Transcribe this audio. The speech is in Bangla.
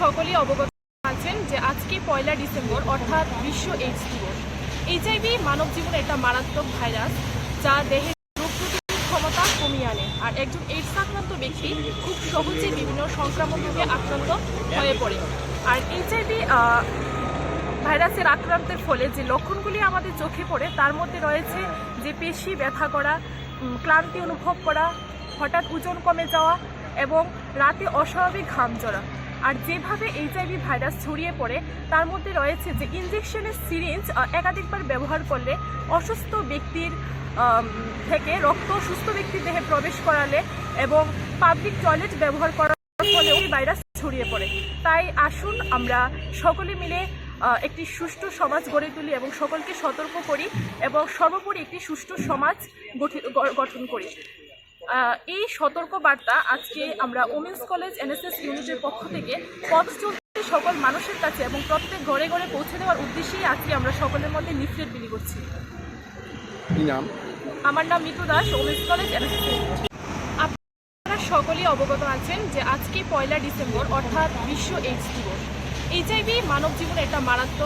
সকলেই অবগত আছেন যে আজকে পয়লা ডিসেম্বর, অর্থাৎ বিশ্ব এইডস দিবস। এইচআইভি মানব জীবনে একটা মারাত্মক ভাইরাস যা দেহের রোগ প্রতিরোধ ক্ষমতা কমিয়ে আনে। আর একজন এইডস আক্রান্ত ব্যক্তি খুব সহজেই বিভিন্ন সংক্রামক রোগে আক্রান্ত হয়ে পড়ে। আর এইচআইভি ভাইরাসের আক্রান্তের ফলে যে লক্ষণগুলি আমাদের চোখে পড়ে, তার মধ্যে রয়েছে যে পেশি ব্যথা করা ক্লান্তি অনুভব করা, হঠাৎ ওজন কমে যাওয়া এবং রাতে অস্বাভাবিক ঘাম জড়া আর যেভাবে এইচআইভি ভাইরাস ছড়িয়ে পড়ে, তার মধ্যে রয়েছে যে ইনজেকশনের সিরিঞ্জ একাধিকবার ব্যবহার করলে অসুস্থ ব্যক্তির থেকে রক্ত সুস্থ ব্যক্তির দেহে প্রবেশ করালে এবং পাবলিক টয়লেট ব্যবহার করার ফলে ওই ভাইরাস ছড়িয়ে পড়ে। তাই আসুন আমরা সকলে মিলে একটি সুষ্ঠু সমাজ গড়ে তুলি এবং সকলকে সতর্ক করি এবং সর্বোপরি একটি সুষ্ঠু সমাজ গঠন করি। এই সতর্ক বার্তা আজকে আমরা ওমেন্স কলেজ এনএসএস ইউনিটের পক্ষ থেকে পথ চলতে সকল মানুষের কাছে এবং প্রত্যেক ঘরে ঘরে পৌঁছে দেওয়ার উদ্দেশ্যেই আজকে আমরা সকলের মধ্যে লিফলেট বিলি করছি। নাম? আমার নাম Mitu Das women's college NSS সকলেই অবগত আছেন যে আজকে পয়লা ডিসেম্বর অর্থাৎ বিশ্ব এইডস দিবস। এইচআইভি মানব জীবনে একটা মারাত্মক